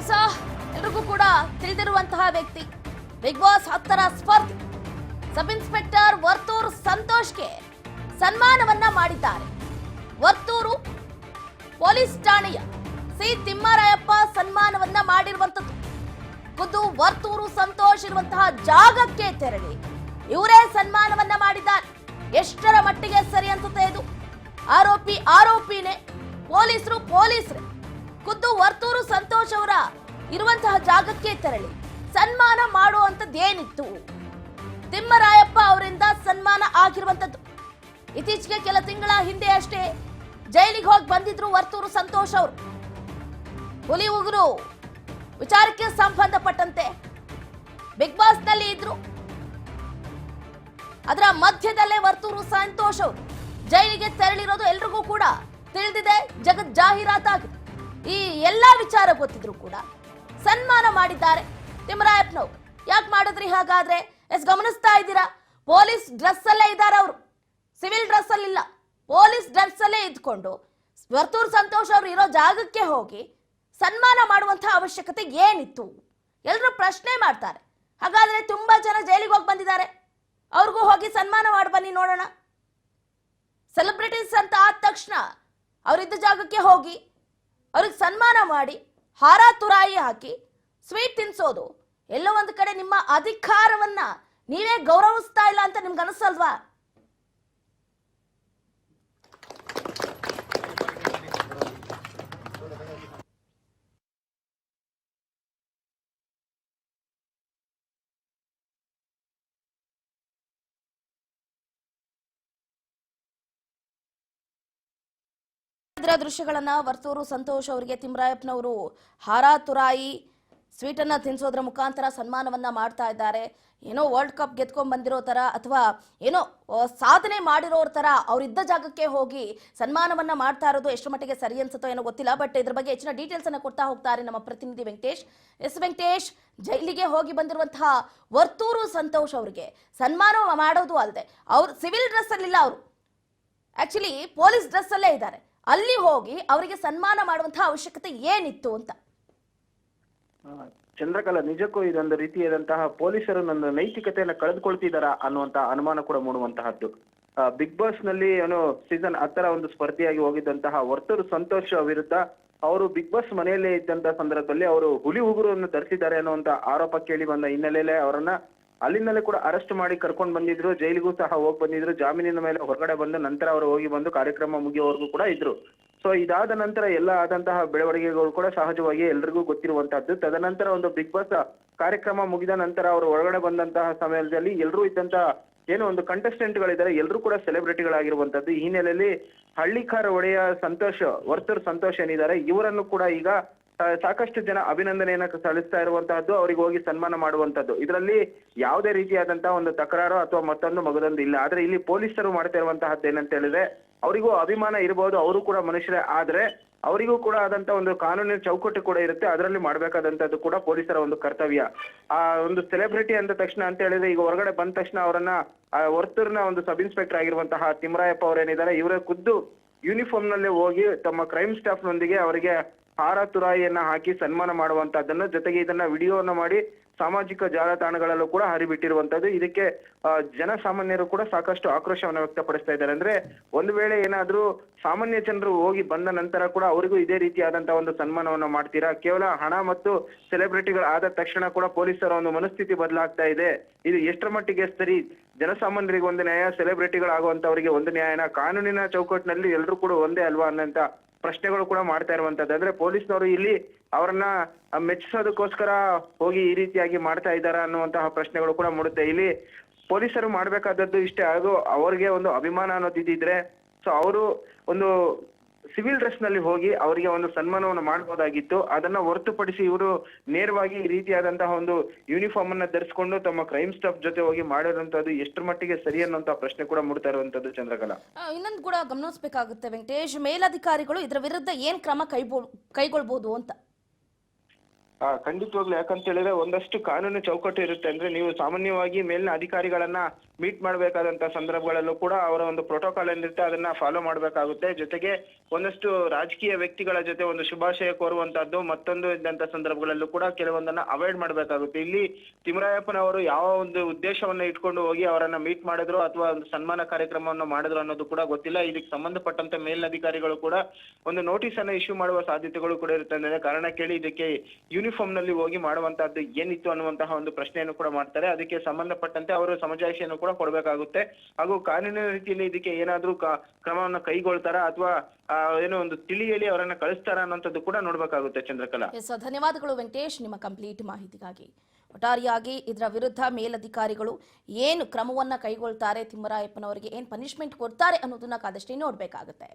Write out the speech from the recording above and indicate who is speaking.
Speaker 1: ಎಸ ಎಲ್ರಿಗೂ ಕೂಡ ತಿಳಿದಿರುವಂತಹ ವ್ಯಕ್ತಿ. ಬಿಗ್ ಬಾಸ್ ಹತ್ತರ ಸ್ಪರ್ಧಿ. ಸಬ್ ಇನ್ಸ್ಪೆಕ್ಟರ್ ವರ್ತೂರ್ ಸಂತೋಷ್ಗೆ ಸನ್ಮಾನವನ್ನ ಮಾಡಿದ್ದಾರೆ. ವರ್ತೂರು ಪೊಲೀಸ್ ಠಾಣೆಯ ಸಿ. ತಿಮ್ಮರಾಯಪ್ಪ ಸನ್ಮಾನವನ್ನ ಮಾಡಿರುವಂತದ್ದು ಖುದ್ದು ವರ್ತೂರು ಸಂತೋಷ್ ಇರುವಂತಹ ಜಾಗಕ್ಕೆ ತೆರಳಿ ಇವರೇ ಸನ್ಮಾನವನ್ನ ಮಾಡಿದ್ದಾರೆ. ಎಷ್ಟರ ಮಟ್ಟಿಗೆ ಸರಿ ಅನ್ಸುತ್ತೆ ಇದು? ಆರೋಪಿ ಆರೋಪಿನೇ ಪೊಲೀಸರು ಪೊಲೀಸರೇ. ಖುದ್ದು ವರ್ತೂರು ಸಂತೋಷ್ ಅವರ ಇರುವಂತಹ ಜಾಗಕ್ಕೆ ತೆರಳಿ ಸನ್ಮಾನ ಮಾಡುವಂತದ್ದೇನಿತ್ತು ತಿಮ್ಮರಾಯಪ್ಪ ಅವರಿಂದ ಸನ್ಮಾನ ಆಗಿರುವಂತದ್ದು ಇತ್ತೀಚೆಗೆ ಕೆಲ ತಿಂಗಳ ಹಿಂದೆ ಅಷ್ಟೇ ಜೈಲಿಗೆ ಹೋಗಿ ಬಂದಿದ್ರು ವರ್ತೂರು ಸಂತೋಷ್ ಅವರು. ಹುಲಿ ಉಗುರು ವಿಚಾರಕ್ಕೆ ಸಂಬಂಧಪಟ್ಟಂತೆ ಬಿಗ್ ಬಾಸ್ನಲ್ಲಿ ಇದ್ರು. ಅದರ ಮಧ್ಯದಲ್ಲೇ ವರ್ತೂರು ಸಂತೋಷ್ ಅವರು ಜೈಲಿಗೆ ತೆರಳಿರೋದು ಎಲ್ರಿಗೂ ಕೂಡ ತಿಳಿದಿದೆ. ಜಗತ್ ಜಾಹೀರಾತಾಗಿದೆ. ಈ ಎಲ್ಲ ವಿಚಾರ ಗೊತ್ತಿದ್ರು ಕೂಡ ಸನ್ಮಾನ ಮಾಡಿದ್ದಾರೆ ತಿಮ್ಮರಾಯಪ್ಪನವ್ರು ಯಾಕೆ ಮಾಡಿದ್ರಿ ಹಾಗಾದ್ರೆ? ಎಸ್, ಗಮನಿಸ್ತಾ ಇದ್ದೀರಾ? ಪೊಲೀಸ್ ಡ್ರೆಸ್ ಅಲ್ಲೇ ಇದ್ದಾರೆ ಅವರು. ಸಿವಿಲ್ ಡ್ರೆಸ್ ಅಲ್ಲಿ ಇಲ್ಲ. ಪೊಲೀಸ್ ಡ್ರೆಸ್ ಅಲ್ಲೇ ಇದ್ಕೊಂಡು ವರ್ತೂರ್ ಸಂತೋಷ್ ಅವರು ಇರೋ ಜಾಗಕ್ಕೆ ಹೋಗಿ ಸನ್ಮಾನ ಮಾಡುವಂತಹ ಅವಶ್ಯಕತೆ ಏನಿತ್ತು? ಎಲ್ಲರೂ ಪ್ರಶ್ನೆ ಮಾಡ್ತಾರೆ. ಹಾಗಾದ್ರೆ ತುಂಬಾ ಜನ ಜೈಲಿಗೆ ಹೋಗಿ ಬಂದಿದ್ದಾರೆ. ಅವ್ರಿಗೂ ಹೋಗಿ ಸನ್ಮಾನ ಮಾಡಿ ಬನ್ನಿ ನೋಡೋಣ. ಸೆಲೆಬ್ರಿಟೀಸ್ ಅಂತ ಆದ ತಕ್ಷಣ ಅವರಿದ್ದ ಜಾಗಕ್ಕೆ ಹೋಗಿ ಅವ್ರಿಗೆ ಸನ್ಮಾನ ಮಾಡಿ ಹಾರ ತುರಾಯಿ ಹಾಕಿ ಸ್ವೀಟ್ ತಿನ್ಸೋದು. ಎಲ್ಲೋ ಒಂದು ಕಡೆ ನಿಮ್ಮ ಅಧಿಕಾರವನ್ನ ನೀವೇ ಗೌರವಿಸ್ತಾ ಇಲ್ಲ ಅಂತ ನಿಮ್ಗೆ ಅನಿಸಲ್ವಾ ಇದರ ದೃಶ್ಯಗಳನ್ನ ವರ್ತೂರು ಸಂತೋಷ್ ಅವರಿಗೆ ತಿಮ್ರಾಯಪ್ಪನವರು ಹಾರ ತುರಾಯಿ ಸ್ವೀಟನ್ನ ತಿನ್ಸೋದ್ರ ಮುಖಾಂತರ ಸನ್ಮಾನವನ್ನ ಮಾಡ್ತಾ ಇದ್ದಾರೆ. ಏನೋ ವರ್ಲ್ಡ್ ಕಪ್ ಗೆದ್ಕೊಂಡ್ ಬಂದಿರೋ ತರ ಅಥವಾ ಏನೋ ಸಾಧನೆ ಮಾಡಿರೋರ ತರ ಅವರಿದ್ದ ಜಾಗಕ್ಕೆ ಹೋಗಿ ಸನ್ಮಾನವನ್ನ ಮಾಡ್ತಾ ಇರೋದು ಎಷ್ಟು ಮಟ್ಟಿಗೆ ಸರಿ ಅನ್ಸುತ್ತೋ ಏನೋ ಗೊತ್ತಿಲ್ಲ. ಬಟ್ ಇದ್ರ ಬಗ್ಗೆ ಹೆಚ್ಚಿನ ಡೀಟೇಲ್ಸ್ ಅನ್ನ ಕೊಡ್ತಾ ಹೋಗ್ತಾರೆ ನಮ್ಮ ಪ್ರತಿನಿಧಿ ವೆಂಕಟೇಶ್. ಎಸ್ ವೆಂಕಟೇಶ್, ಜೈಲಿಗೆ ಹೋಗಿ ಬಂದಿರುವಂತಹ ವರ್ತೂರು ಸಂತೋಷ್ ಅವರಿಗೆ ಸನ್ಮಾನ ಮಾಡೋದು ಅಲ್ಲದೆ ಅವ್ರು ಸಿವಿಲ್ ಡ್ರೆಸ್ ಅಲ್ಲಿಲ್ಲ ಅವರು. ಆಕ್ಚುಲಿ ಪೊಲೀಸ್ ಡ್ರೆಸ್ ಅಲ್ಲೇ ಇದ್ದಾರೆ. ಅಲ್ಲಿ ಹೋಗಿ ಅವರಿಗೆ ಸನ್ಮಾನ ಮಾಡುವಂತಹ ಅವಶ್ಯಕತೆ ಏನಿತ್ತು ಅಂತ.
Speaker 2: ಚಂದ್ರಕಲಾ, ನಿಜಕ್ಕೂ ಇದೊಂದು ರೀತಿಯಾದಂತಹ ಪೊಲೀಸರು ನನ್ನ ನೈತಿಕತೆಯನ್ನ ಕಳೆದುಕೊಳ್ತಿದಾರಾ ಅನ್ನುವಂತಹ ಅನುಮಾನ ಕೂಡ ಮೂಡುವಂತಹದ್ದು. ಬಿಗ್ ಬಾಸ್ನಲ್ಲಿ ಏನು ಸೀಸನ್ ಹತ್ತರ ಒಂದು ಸ್ಪರ್ಧಿಯಾಗಿ ಹೋಗಿದ್ದಂತಹ ವರ್ತರು ಸಂತೋಷ್ ವಿರುದ್ಧ ಅವರು ಬಿಗ್ ಬಾಸ್ ಮನೆಯಲ್ಲೇ ಇದ್ದಂತ ಸಂದರ್ಭದಲ್ಲಿ ಅವರು ಹುಲಿ ಉಗುರನ್ನು ಧರಿಸಿದ್ದಾರೆ ಅನ್ನುವಂತ ಆರೋಪ ಕೇಳಿ ಬಂದ ಹಿನ್ನೆಲೆಯಲ್ಲಿ ಅವರನ್ನ ಅಲ್ಲಿಂದಲೇ ಕೂಡ ಅರೆಸ್ಟ್ ಮಾಡಿ ಕರ್ಕೊಂಡು ಬಂದಿದ್ರು, ಜೈಲಿಗೂ ಸಹ ಹೋಗಿ ಬಂದಿದ್ರು, ಜಾಮೀನಿನ ಮೇಲೆ ಹೊರಗಡೆ ಬಂದು ನಂತರ ಅವರು ಹೋಗಿ ಬಂದು ಕಾರ್ಯಕ್ರಮ ಮುಗಿಯೋವರೆಗೂ ಕೂಡ ಇದ್ರು. ಸೊ ಇದಾದ ನಂತರ ಎಲ್ಲ ಆದಂತಹ ಬೆಳವಣಿಗೆಗಳು ಕೂಡ ಸಹಜವಾಗಿ ಎಲ್ರಿಗೂ ಗೊತ್ತಿರುವಂತಹದ್ದು. ತದನಂತರ ಒಂದು ಬಿಗ್ ಬಾಸ್ ಕಾರ್ಯಕ್ರಮ ಮುಗಿದ ನಂತರ ಅವರು ಹೊರಗಡೆ ಬಂದಂತಹ ಸಮಯದಲ್ಲಿ ಎಲ್ಲರೂ ಇದ್ದಂತಹ ಏನು ಒಂದು ಕಂಟೆಸ್ಟೆಂಟ್ ಗಳಿದ್ದಾರೆ ಎಲ್ಲರೂ ಕೂಡ ಸೆಲೆಬ್ರಿಟಿಗಳಾಗಿರುವಂತದ್ದು ಈ ಹಿನ್ನೆಲೆಯಲ್ಲಿ ಹಳ್ಳಿಕಾರ ಒಡೆಯ ಸಂತೋಷ್, ವರ್ತರ್ ಸಂತೋಷ್ ಏನಿದ್ದಾರೆ, ಇವರನ್ನು ಕೂಡ ಈಗ ಸಾಕಷ್ಟು ಜನ ಅಭಿನಂದನೆಯನ್ನ ಸಲ್ಲಿಸ್ತಾ ಇರುವಂತಹದ್ದು ಅವರಿಗೆ ಹೋಗಿ ಸನ್ಮಾನ ಮಾಡುವಂತದ್ದು ಇದರಲ್ಲಿ ಯಾವುದೇ ರೀತಿಯಾದಂತಹ ಒಂದು ತಕರಾರು ಅಥವಾ ಮತ್ತೊಂದು ಮಗದೊಂದು ಇಲ್ಲ. ಆದ್ರೆ ಇಲ್ಲಿ ಪೊಲೀಸರು ಮಾಡ್ತಾ ಇರುವಂತಹದ್ದು ಏನಂತ ಹೇಳಿದ್ರೆ ಅವರಿಗೂ ಅಭಿಮಾನ ಇರಬಹುದು ಅವರು ಕೂಡ ಮನುಷ್ಯರೇ. ಆದ್ರೆ ಅವರಿಗೂ ಕೂಡ ಆದಂತ ಒಂದು ಕಾನೂನಿನ ಚೌಕಟ್ಟು ಕೂಡ ಇರುತ್ತೆ. ಅದರಲ್ಲಿ ಮಾಡಬೇಕಾದಂತದ್ದು ಕೂಡ ಪೊಲೀಸರ ಒಂದು ಕರ್ತವ್ಯ. ಆ ಒಂದು ಸೆಲೆಬ್ರಿಟಿ ಅಂದ ತಕ್ಷಣ ಅಂತ ಹೇಳಿದ್ರೆ ಈಗ ಹೊರಗಡೆ ಬಂದ ತಕ್ಷಣ ಅವರನ್ನ ವರ್ತೂರ್ನ ಒಂದು ಸಬ್ ಇನ್ಸ್ಪೆಕ್ಟರ್ ಆಗಿರುವಂತಹ ತಿಮ್ಮರಾಯಪ್ಪ ಅವರೇನಿದ್ದಾರೆ ಇವರೇ ಖುದ್ದು ಯೂನಿಫಾರ್ಮ್ ನಲ್ಲೇ ಹೋಗಿ ತಮ್ಮ ಕ್ರೈಮ್ ಸ್ಟಾಫ್ ನೊಂದಿಗೆ ಅವರಿಗೆ ಹಾರ ತುರಾಯಿಯನ್ನ ಹಾಕಿ ಸನ್ಮಾನ ಮಾಡುವಂತಹದ್ದನ್ನು, ಜೊತೆಗೆ ಇದನ್ನ ವಿಡಿಯೋವನ್ನು ಮಾಡಿ ಸಾಮಾಜಿಕ ಜಾಲತಾಣಗಳಲ್ಲೂ ಕೂಡ ಹರಿಬಿಟ್ಟಿರುವಂತದ್ದು ಇದಕ್ಕೆ ಜನಸಾಮಾನ್ಯರು ಕೂಡ ಸಾಕಷ್ಟು ಆಕ್ರೋಶವನ್ನು ವ್ಯಕ್ತಪಡಿಸ್ತಾ ಇದ್ದಾರೆ. ಅಂದ್ರೆ ಒಂದು ವೇಳೆ ಏನಾದ್ರೂ ಸಾಮಾನ್ಯ ಜನರು ಹೋಗಿ ಬಂದ ನಂತರ ಕೂಡ ಅವರಿಗೂ ಇದೇ ರೀತಿಯಾದಂತಹ ಒಂದು ಸನ್ಮಾನವನ್ನು ಮಾಡ್ತೀರಾ? ಕೇವಲ ಹಣ ಮತ್ತು ಸೆಲೆಬ್ರಿಟಿಗಳು ಆದ ತಕ್ಷಣ ಕೂಡ ಪೊಲೀಸರ ಒಂದು ಮನಸ್ಥಿತಿ ಬದಲಾಗ್ತಾ ಇದೆ. ಇದು ಎಷ್ಟರ ಮಟ್ಟಿಗೆ ಸರಿ? ಜನಸಾಮಾನ್ಯರಿಗೆ ಒಂದು ನ್ಯಾಯ, ಸೆಲೆಬ್ರಿಟಿಗಳಾಗುವಂತವರಿಗೆ ಒಂದು ನ್ಯಾಯನ, ಕಾನೂನಿನ ಚೌಕಟ್ಟಿನಲ್ಲಿ ಎಲ್ಲರೂ ಕೂಡ ಒಂದೇ ಅಲ್ವಾ ಅನ್ನಂತ ಪ್ರಶ್ನೆಗಳು ಕೂಡ ಮಾಡ್ತಾ ಇರುವಂತದ್ದು. ಅಂದ್ರೆ ಪೊಲೀಸ್ನವರು ಇಲ್ಲಿ ಅವರನ್ನ ಮೆಚ್ಚಿಸೋದಕ್ಕೋಸ್ಕರ ಹೋಗಿ ಈ ರೀತಿಯಾಗಿ ಮಾಡ್ತಾ ಇದ್ದಾರಾ ಅನ್ನುವಂತಹ ಪ್ರಶ್ನೆಗಳು ಕೂಡ ಮೂಡುತ್ತೆ. ಇಲ್ಲಿ ಪೊಲೀಸರು ಮಾಡ್ಬೇಕಾದದ್ದು ಇಷ್ಟೇ. ಅದು ಅವರಿಗೆ ಒಂದು ಅಭಿಮಾನ ಅನ್ನೋದಿದ್ರೆ ಸೊ ಅವರು ಒಂದು ಸಿವಿಲ್ ಡ್ರೆಸ್ನಲ್ಲಿ ಹೋಗಿ ಅವರಿಗೆ ಒಂದು ಸನ್ಮಾನವನ್ನು ಮಾಡಬಹುದಾಗಿತ್ತು ಅದನ್ನ ಹೊರತುಪಡಿಸಿ ಇವರು ನೇರವಾಗಿ ಈ ರೀತಿಯಾದಂತಹ ಒಂದು ಯೂನಿಫಾರ್ಮ್ ಅನ್ನ ಧರಿಸಿಕೊಂಡು ತಮ್ಮ ಕ್ರೈಮ್ ಸ್ಟಾಫ್ ಜೊತೆ ಹೋಗಿ ಮಾಡಿರುವಂತದ್ದು ಎಷ್ಟರ ಮಟ್ಟಿಗೆ ಸರಿ ಅನ್ನುವಂತಹ ಪ್ರಶ್ನೆ ಕೂಡ ಮೂಡ್ತಾ ಇರುವಂತದ್ದು ಚಂದ್ರಕಲಾ.
Speaker 1: ಇನ್ನೊಂದು ಕೂಡ ಗಮನಿಸಬೇಕಾಗುತ್ತೆ ವೆಂಕಟೇಶ್ ಮೇಲಧಿಕಾರಿಗಳು ಇದರ ವಿರುದ್ಧ ಏನ್ ಕ್ರಮ ಕೈಬೋ ಕೈಗೊಳ್ಬಹುದು ಅಂತ?
Speaker 2: ಆ, ಖಂಡಿತವಾಗ್ಲು ಯಾಕಂತ ಹೇಳಿದ್ರೆ ಒಂದಷ್ಟು ಕಾನೂನು ಚೌಕಟ್ಟು ಇರುತ್ತೆ. ಅಂದ್ರೆ ನೀವು ಸಾಮಾನ್ಯವಾಗಿ ಮೇಲಿನ ಅಧಿಕಾರಿಗಳನ್ನ ಮೀಟ್ ಮಾಡಬೇಕಾದಂತ ಸಂದರ್ಭಗಳಲ್ಲೂ ಕೂಡ ಅವರ ಒಂದು ಪ್ರೋಟೋಕಾಲ್ ಏನಿರುತ್ತೆ ಅದನ್ನ ಫಾಲೋ ಮಾಡಬೇಕಾಗುತ್ತೆ. ಜೊತೆಗೆ ಒಂದಷ್ಟು ರಾಜಕೀಯ ವ್ಯಕ್ತಿಗಳ ಜೊತೆ ಒಂದು ಶುಭಾಶಯ ಕೋರುವಂತಹದ್ದು ಮತ್ತೊಂದು ಇದ್ದಂತ ಸಂದರ್ಭಗಳಲ್ಲೂ ಕೂಡ ಕೆಲವೊಂದನ್ನ ಅವಾಯ್ಡ್ ಮಾಡಬೇಕಾಗುತ್ತೆ. ಇಲ್ಲಿ ತಿಮರಾಯಪ್ಪನವರು ಯಾವ ಒಂದು ಉದ್ದೇಶವನ್ನ ಇಟ್ಕೊಂಡು ಹೋಗಿ ಅವರನ್ನ ಮೀಟ್ ಮಾಡಿದ್ರು ಅಥವಾ ಒಂದು ಸನ್ಮಾನ ಕಾರ್ಯಕ್ರಮವನ್ನು ಮಾಡಿದ್ರು ಅನ್ನೋದು ಕೂಡ ಗೊತ್ತಿಲ್ಲ. ಇದಕ್ಕೆ ಸಂಬಂಧಪಟ್ಟಂತ ಮೇಲಧಿಕಾರಿಗಳು ಕೂಡ ಒಂದು ನೋಟಿಸ್ ಅನ್ನ ಇಶ್ಯೂ ಮಾಡುವ ಸಾಧ್ಯತೆಗಳು ಕೂಡ ಇರುತ್ತೆ ಅಂದ್ರೆ ಕಾರಣ ಕೇಳಿ ಇದಕ್ಕೆ ಯೂನಿಫಾರ್ಮ್ನಲ್ಲಿ ಹೋಗಿ ಮಾಡುವಂತಹದ್ದು ಏನಿತ್ತು ಅನ್ನುವಂತಹ ಒಂದು ಪ್ರಶ್ನೆಯನ್ನು ಕೂಡ ಮಾಡ್ತಾರೆ. ಅದಕ್ಕೆ ಸಂಬಂಧಪಟ್ಟಂತೆ ಅವರು ಸಮಜಾಯಿಷಿಯನ್ನು ಕೂಡ ಕೊಡಬೇಕಾಗುತ್ತೆ. ಹಾಗೂ ಕಾನೂನಿನ ರೀತಿಯಲ್ಲಿ ಇದಕ್ಕೆ ಏನಾದ್ರೂ ಕ್ರಮವನ್ನ ಕೈಗೊಳ್ತಾರಾ ಅಥವಾ ಏನೋ ಒಂದು ತಿಳಿ ಹೇಳಿ ಅವರನ್ನ ಕಳಿಸ್ತಾರ ಅನ್ನೋಂಥದ್ದು ಕೂಡ ನೋಡ್ಬೇಕಾಗುತ್ತೆ ಚಂದ್ರಕಲಾ.
Speaker 1: ಧನ್ಯವಾದಗಳು ವೆಂಕಟೇಶ್, ನಿಮ್ಮ ಕಂಪ್ಲೀಟ್ ಮಾಹಿತಿಗಾಗಿ. ಒಟ್ಟಾರೆಯಾಗಿ ಇದರ ವಿರುದ್ಧ ಮೇಲಧಿಕಾರಿಗಳು ಏನು ಕ್ರಮವನ್ನ ಕೈಗೊಳ್ತಾರೆ ತಿಮ್ಮರಾಯಪ್ಪನವರಿಗೆ, ಏನು ಪನಿಷ್ಮೆಂಟ್ ಕೊಡ್ತಾರೆ ಅನ್ನೋದನ್ನ ಕಾದಷ್ಟೇ ನೋಡಬೇಕಾಗುತ್ತೆ.